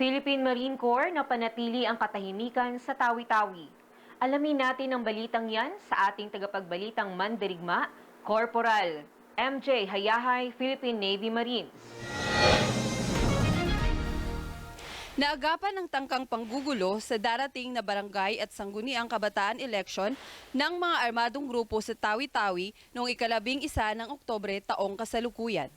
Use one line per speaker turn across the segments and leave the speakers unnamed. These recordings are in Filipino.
Philippine Marine Corps na panatili ang katahimikan sa Tawi-Tawi. Alamin natin ang balitang yan sa ating tagapagbalitang Mandirigma, Corporal MJ Hayahay, Philippine Navy Marines.
Naagapan ng tangkang panggugulo sa darating na barangay at sangguniang kabataan election ng mga armadong grupo sa Tawi-Tawi noong ikalabing isa ng Oktobre taong kasalukuyan.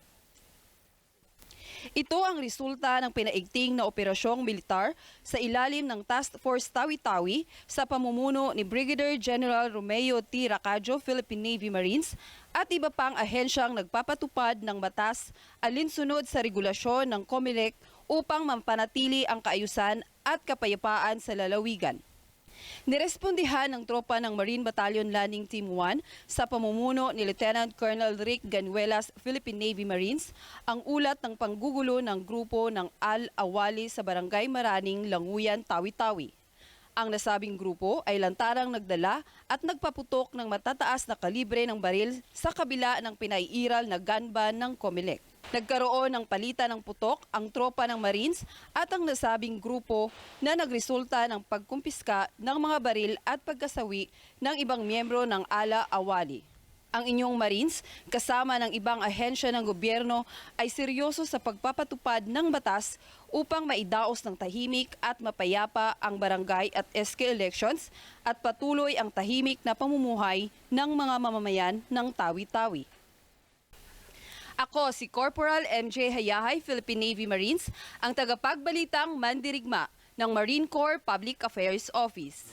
Ito ang resulta ng pinaigting na operasyong militar sa ilalim ng Task Force Tawi-Tawi sa pamumuno ni Brigadier General Romeo T. Racadio, Philippine Navy Marines at iba pang ahensyang nagpapatupad ng batas alinsunod sa regulasyon ng COMELEC upang mampanatili ang kaayusan at kapayapaan sa lalawigan. Nirespondihan ng tropa ng Marine Battalion Landing Team 1 sa pamumuno ni Lieutenant Colonel Rick Ganuelas, Philippine Navy Marines, ang ulat ng panggugulo ng grupo ng Al-Awali sa Barangay Maraning, Languyan, Tawi-Tawi. Ang nasabing grupo ay lantarang nagdala at nagpaputok ng matataas na kalibre ng baril sa kabila ng pinaiiral na gun ban ng COMELEC. Nagkaroon ng palitan ng putok ang tropa ng Marines at ang nasabing grupo na nagresulta ng pagkumpiska ng mga baril at pagkasawi ng ibang miyembro ng Ala Awali. Ang inyong Marines, kasama ng ibang ahensya ng gobyerno, ay seryoso sa pagpapatupad ng batas upang maidaos ng tahimik at mapayapa ang barangay at SK elections at patuloy ang tahimik na pamumuhay ng mga mamamayan ng Tawi-Tawi. Ako si Corporal MJ Hayahay, Philippine Navy Marines, ang tagapagbalitang mandirigma ng Marine Corps Public Affairs Office.